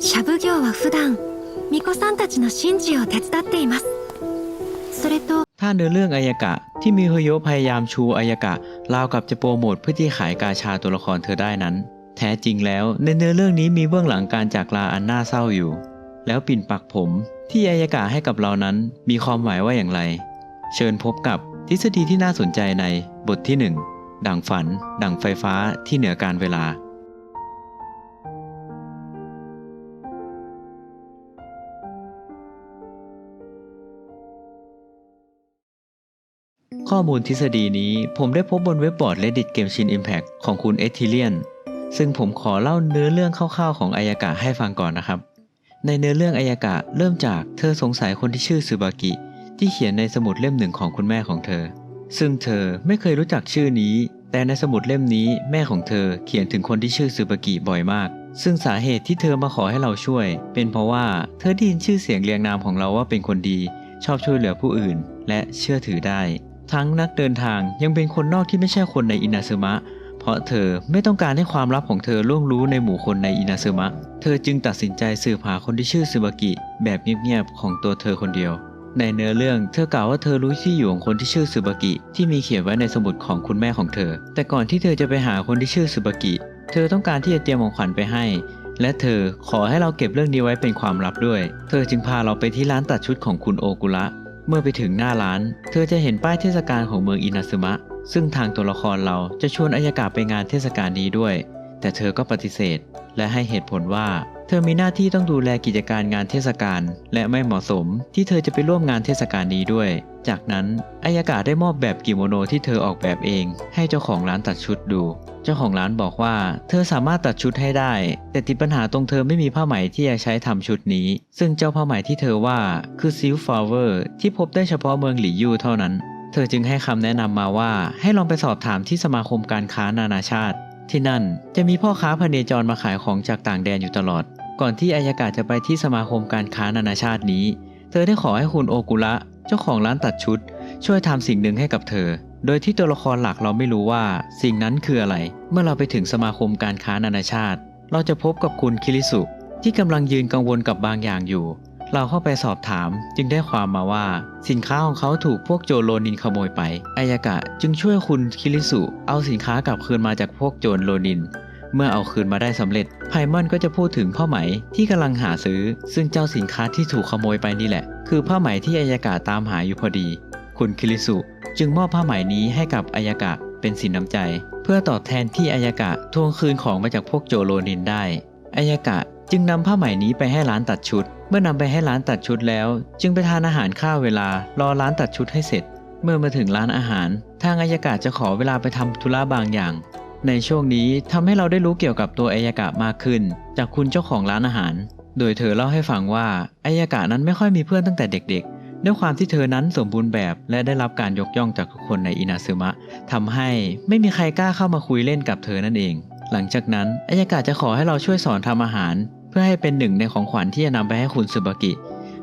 シャブ業は普段巫女さんたちの神事を手伝っていますそれと ถ้าเนื้อเรื่องอายากะ ที่มีโฮโยพยายามชูอายากะราวกับจะโปรโมทเพื่อที่ขายกาชาตัวละครเธอได้นั้น แท้จริงแล้วในเนื้อเรื่องนี้มีเบื้องหลังการจากลาอันน่าเศร้าอยู่ แล้วปิ่นปักผมที่อายากะให้กับเรานั้นมีความหมายว่าอย่างไร เชิญพบกับทฤษฎีที่น่าสนใจในบทที่หนึ่งดั่งฝัน ดั่งไฟฟ้าที่เหนือการเวลา ข้อมูลทฤษฎีนี้ผมได้พบบนเว็บบอร์ด Reddit Genshin Impact ของคุณเอทิเลียนซึ่งผมขอเล่าเนื้อเรื่องคร่าวๆของอายากะให้ฟังก่อนนะครับ ในเนื้อเรื่องอายากะเริ่มจากเธอสงสัยคนที่ชื่อซูบากิ ที่เขียนในสมุดเล่มหนึ่งของคุณแม่ของเธอ ซึ่งเธอไม่เคยรู้จักชื่อนี้ แต่ในสมุดเล่มนี้แม่ของเธอเขียนถึงคนที่ชื่อซูบากิบ่อยมาก ซึ่งสาเหตุที่เธอมาขอให้เราช่วย เป็นเพราะว่าเธอได้ยินชื่อเสียงเรียงนามของเราว่าเป็นคนดี ชอบช่วยเหลือผู้อื่น และเชื่อถือได้ ทั้งนักเดินทางยังเป็นคนนอกที่ไม่ใช่คนในอินาซึมะ เพราะเธอไม่ต้องการให้ความลับของเธอล่วงรู้ในหมู่คนในอินาซึมะ เธอจึงตัดสินใจสืบหาคนที่ชื่อซึบากิ แบบเงียบๆของตัวเธอคนเดียว ในเนื้อเรื่องเธอกล่าวว่าเธอรู้ที่อยู่ของคนที่ชื่อซึบากิ ที่มีเขียนไว้ในสมุดของคุณแม่ของเธอ แต่ก่อนที่เธอจะไปหาคนที่ชื่อซึบากิ เธอต้องการที่จะเตรียมของขวัญไปให้และเธอขอให้เราเก็บเรื่องนี้ไว้เป็นความลับด้วย เธอจึงพาเราไปที่ร้านตัดชุดของคุณโอกุระ เมื่อไปถึงหน้าร้าน เธอจะเห็นป้ายเทศกาลของเมืองอินาซึมะ ซึ่งทางตัวละครเราจะชวนอายากาไปงานเทศกาลนี้ด้วย แต่เธอก็ปฏิเสธ และให้เหตุผลว่า เธอมีหน้าที่ต้องดูแลกิจการงานเทศกาลและไม่เหมาะสมที่เธอจะไปร่วมงานเทศกาลนี้ด้วย จากนั้นอายากะได้มอบแบบกิโมโนที่เธอออกแบบเอง ให้เจ้าของร้านตัดชุดดู เจ้าของร้านบอกว่า เธอสามารถตัดชุดให้ได้ แต่ติดปัญหาตรงเธอไม่มีผ้าไหมที่จะใช้ทำชุดนี้ ซึ่งเจ้าผ้าไหมที่เธอว่าคือซิลฟลเวอร์ที่พบได้เฉพาะเมืองหลี่ยูเท่านั้น เธอจึงให้คำแนะนำมาว่า ให้ลองไปสอบถามที่สมาคมการค้านานาชาติ ที่นั่นจะมีพ่อค้าพเนจรมาขายของจากต่างแดนอยู่ตลอด ก่อนที่อายากาจะไปที่สมาคมการค้านานาชาตินี้ เธอได้ขอให้คุณโอกุระ เจ้าของร้านตัดชุด ช่วยทำสิ่งหนึ่งให้กับเธอ โดยที่ตัวละครหลักเราไม่รู้ว่า สิ่งนั้นคืออะไร เมื่อเราไปถึงสมาคมการค้านานาชาติ เราจะพบกับคุณคิริสุ ที่กำลังยืนกังวลกับบางอย่างอยู่ เราเข้าไปสอบถาม จึงได้ความมาว่า สินค้าของเขาถูกพวกโจรโรนินขโมยไปอายากะจึงช่วยคุณคิริสุ เอาสินค้ากลับคืนมาจากพวกโจรโรนิน เมื่อเอาคืนมาได้สำเร็จ ไพมอนก็จะพูดถึงผ้าไหมที่กำลังหาซื้อ ซึ่งเจ้าสินค้าที่ถูกขโมยไปนี่แหละ คือผ้าไหมที่อายากะตามหาอยู่พอดี คุณคิริสุจึงมอบผ้าไหมนี้ให้กับอายากะเป็นสินน้ำใจ เพื่อตอบแทนที่อายากะทวงคืนของมาจากพวกโจโรนินได้อายากะจึงนำผ้าไหมนี้ไปให้ร้านตัดชุด เมื่อนำไปให้ร้านตัดชุดแล้ว จึงไปทานอาหารข้าวเวลารอร้านตัดชุดให้เสร็จ เมื่อมาถึงร้านอาหาร ทางอายากะจะขอเวลาไปทำธุระบางอย่าง ในช่วงนี้ทำให้เราได้รู้เกี่ยวกับตัวอายากะมากขึ้น จากคุณเจ้าของร้านอาหาร โดยเธอเล่าให้ฟังว่าอายากะนั้นไม่ค่อยมีเพื่อนตั้งแต่เด็กๆ ด้วยความที่เธอนั้นสมบูรณ์แบบและได้รับการยกย่องจากทุกคนในอินาซึมะทำให้ไม่มีใครกล้าเข้ามาคุยเล่นกับเธอนั่นเอง หลังจากนั้นอายากะจะขอให้เราช่วยสอนทำอาหาร เพื่อให้เป็นหนึ่งในของขวัญที่จะนำไปให้คุณซึบากิ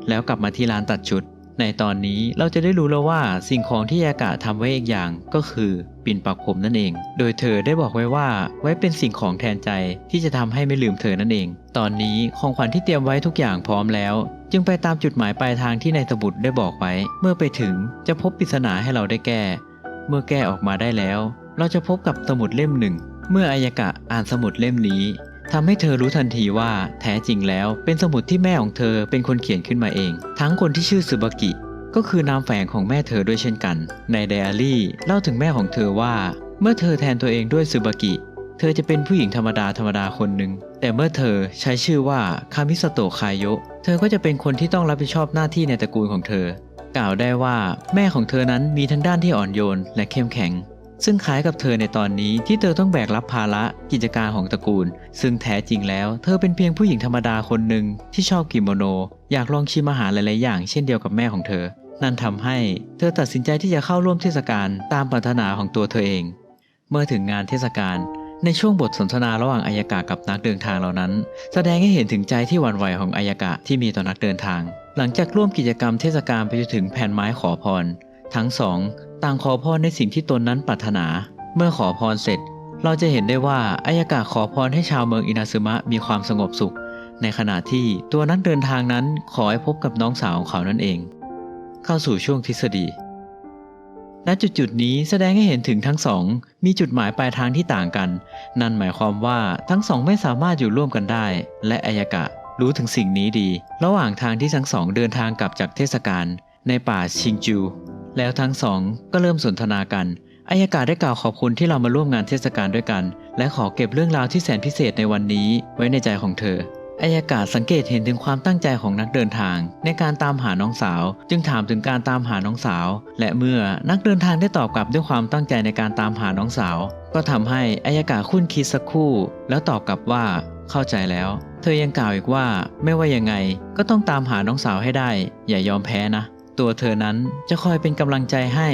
แล้วกลับมาที่ร้านตัดชุด ในตอนนี้เราจะได้รู้แล้วว่าสิ่งของที่อายากะทำไว้อีกอย่างก็คือปิ่นปักผมนั่นเอง โดยเธอได้บอกไว้ว่าไว้เป็นสิ่งของแทนใจที่จะทำให้ไม่ลืมเธอนั่นเอง ตอนนี้ของขวัญที่เตรียมไว้ทุกอย่างพร้อมแล้ว จึงไปตามจุดหมายปลายทางที่นายสมุดได้บอกไว้ เมื่อไปถึงจะพบปริศนาให้เราได้แก้ เมื่อแก้ออกมาได้แล้ว เราจะพบกับสมุดเล่มหนึ่ง เมื่ออายากะอ่านสมุดเล่มนี้ ทำให้เธอรู้ทันทีว่าแท้จริงแล้วเป็นสมุดที่แม่ของเธอเป็นคนเขียนขึ้นมาเอง ทั้งคนที่ชื่อซึบากิ ก็คือนามแฝงของแม่เธอด้วยเช่นกัน ในไดอารี่เล่าถึงแม่ของเธอว่า เมื่อเธอแทนตัวเองด้วยซึบากิ เธอจะเป็นผู้หญิงธรรมดาธรรมดาคนหนึ่งแต่เมื่อเธอใช้ชื่อว่าคามิสโตะคายโยเธอก็จะเป็นคนที่ต้องรับผิดชอบหน้าที่ในตระกูลของเธอ กล่าวได้ว่าแม่ของเธอนั้นมีทั้งด้านที่อ่อนโยนและเข้มแข็ง ซึ่งคล้ายกับเธอในตอนนี้ที่เธอต้องแบกรับภาระกิจการของตระกูล ซึ่งแท้จริงแล้ว เธอเป็นเพียงผู้หญิงธรรมดาคนหนึ่งที่ชอบกิโมโน อยากลองชิมอาหารหลาย ๆ อย่างเช่นเดียวกับแม่ของเธอ นั่นทำให้เธอตัดสินใจที่จะเข้าร่วมเทศกาลตามปรารถนาของตัวเธอเอง เมื่อถึงงานเทศกาลในช่วงบทสนทนาระหว่างอายากะกับนักเดินทางเหล่านั้น แสดงให้เห็นถึงใจที่หวั่นไหวของอายากะที่มีต่อนักเดินทาง หลังจากร่วมกิจกรรมเทศกาลไปจนถึงแผ่นไม้ขอพร ทั้งสอง ต่างขอพรในสิ่งที่ตนนั้นปรารถนา เมื่อขอพรเสร็จ เราจะเห็นได้ว่าอายากะขอพรให้ชาวเมืองอินาซึมะมีความสงบสุข ในขณะที่ตัวนักเดินทางนั้นขอให้พบกับน้องสาวของเขานั่นเอง เข้าสู่ช่วงทฤษฎีณจุดจุดนี้แสดงให้เห็นถึงทั้งสอง มีจุดหมายปลายทางที่ต่างกัน นั่นหมายความว่าทั้งสองไม่สามารถอยู่ร่วมกันได้ และอายากะรู้ถึงสิ่งนี้ดี ระหว่างทางที่ทั้งสองเดินทางกลับจากเทศกาลในป่าชิงจู แล้วทั้งสองก็เริ่มสนทนากันอายกากะได้กล่าวขอบคุณที่เรามาร่วมงานเทศกาลด้วยกัน และขอเก็บเรื่องราวที่แสนพิเศษในวันนี้ไว้ในใจของเธออายกาศสังเกตเห็นถึงความตั้งใจของนักเดินทาง ในการตามหาน้องสาว จึงถามถึงการตามหาน้องสาว และเมื่อนักเดินทางได้ตอบกลับด้วยความตั้งใจในการตามหาน้องสาว ก็ทำให้อายกาศคุ้นคิดสักครู่ แล้วตอบกลับว่าเข้าใจแล้ว เธอยังกล่าวอีกว่าไม่ว่ายังไงก็ต้องตามหาน้องสาวให้ได้ อย่ายอมแพ้นะ ตัวเธอนั้นจะคอยเป็นกำลังใจให้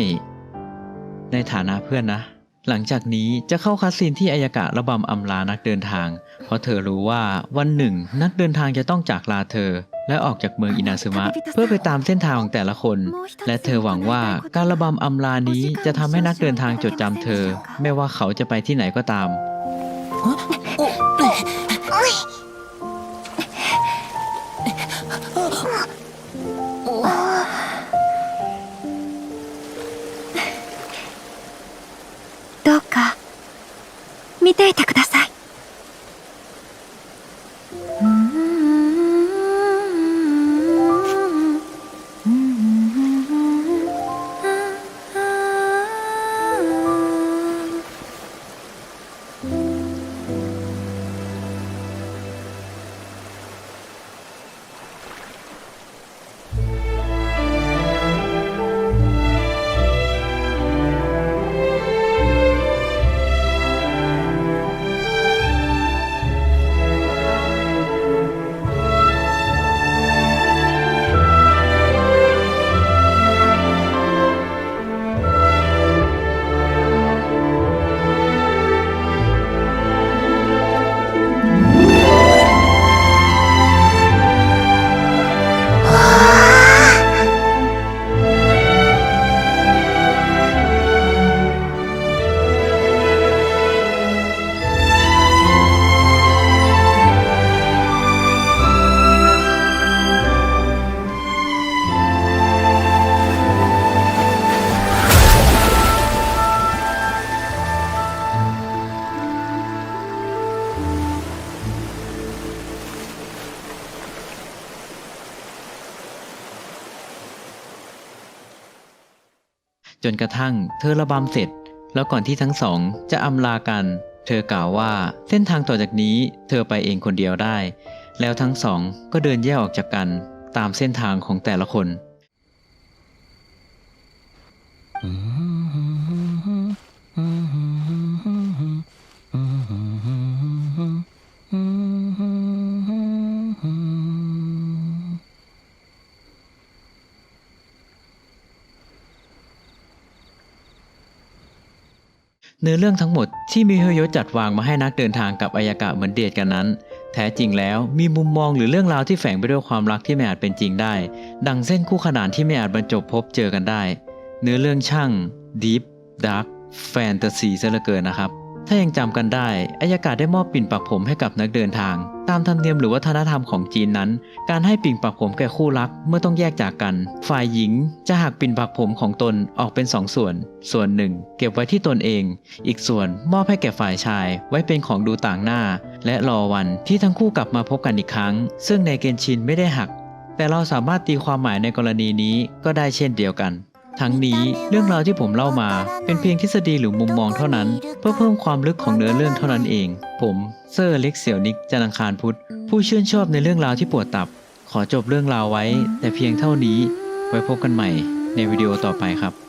ในฐานะเพื่อนนะ หลังจากนี้จะเข้าคัสซีนที่อายกะระบำอำลานักเดินทาง เพราะเธอรู้ว่าวันหนึ่งนักเดินทางจะต้องจากลาเธอ และออกจากเมืองอินาซึมะ เพื่อไปตามเส้นทางของแต่ละคน และเธอหวังว่าการระบำอำลานี้จะทำให้นักเดินทางจดจำเธอ ไม่ว่าเขาจะไปที่ไหนก็ตามど จนกระทั่งเธอระบำเสร็จ แล้วก่อนที่ทั้งสองจะอำลากัน เธอกล่าวว่าเส้นทางต่อจากนี้เธอไปเองคนเดียวได้ แล้วทั้งสองก็เดินแยกออกจากกันตามเส้นทางของแต่ละคน เนื้อเรื่องทั้งหมดที่มิเฮโยจัดวางมาให้นักเดินทางกับอายากะเหมือนเดทกันนั้น แท้จริงแล้วมีมุมมองหรือเรื่องราวที่แฝงไปด้วยความรักที่ไม่อาจเป็นจริงได้ ดังเส้นคู่ขนานที่ไม่อาจบรรจบพบเจอกันได้ เนื้อเรื่องช่างดีฟดาร์กแฟนตาซีซะเหลือเกินนะครับ ถ้ายังจำกันได้ อายากาศได้มอบปิ่นปักผมให้กับนักเดินทาง ตามธรรมเนียมหรือวัฒนธรรมของจีนนั้น การให้ปิ่นปักผมแก่คู่รักเมื่อต้องแยกจากกัน ฝ่ายหญิงจะหักปิ่นปักผมของตนออกเป็นสองส่วน ส่วนหนึ่ง เก็บไว้ที่ตนเอง อีกส่วนมอบให้แก่ฝ่ายชาย ไว้เป็นของดูต่างหน้า และรอวันที่ทั้งคู่กลับมาพบกันอีกครั้ง ซึ่งในเกนชินไม่ได้หัก แต่เราสามารถตีความหมายในกรณีนี้ก็ได้เช่นเดียวกัน ทั้งนี้เรื่องราวที่ผมเล่ามาเป็นเพียงทฤษฎีหรือมุมมองเท่านั้น เพื่อเพิ่มความลึกของเนื้อเรื่องเท่านั้นเอง ผมเซอร์เล็กเสี่ยวนิกจันทร์อังคารพุธผู้ชื่นชอบในเรื่องราวที่ปวดตับ ขอจบเรื่องราวไว้ แต่เพียงเท่านี้ ไว้พบกันใหม่ในวิดีโอต่อไปครับ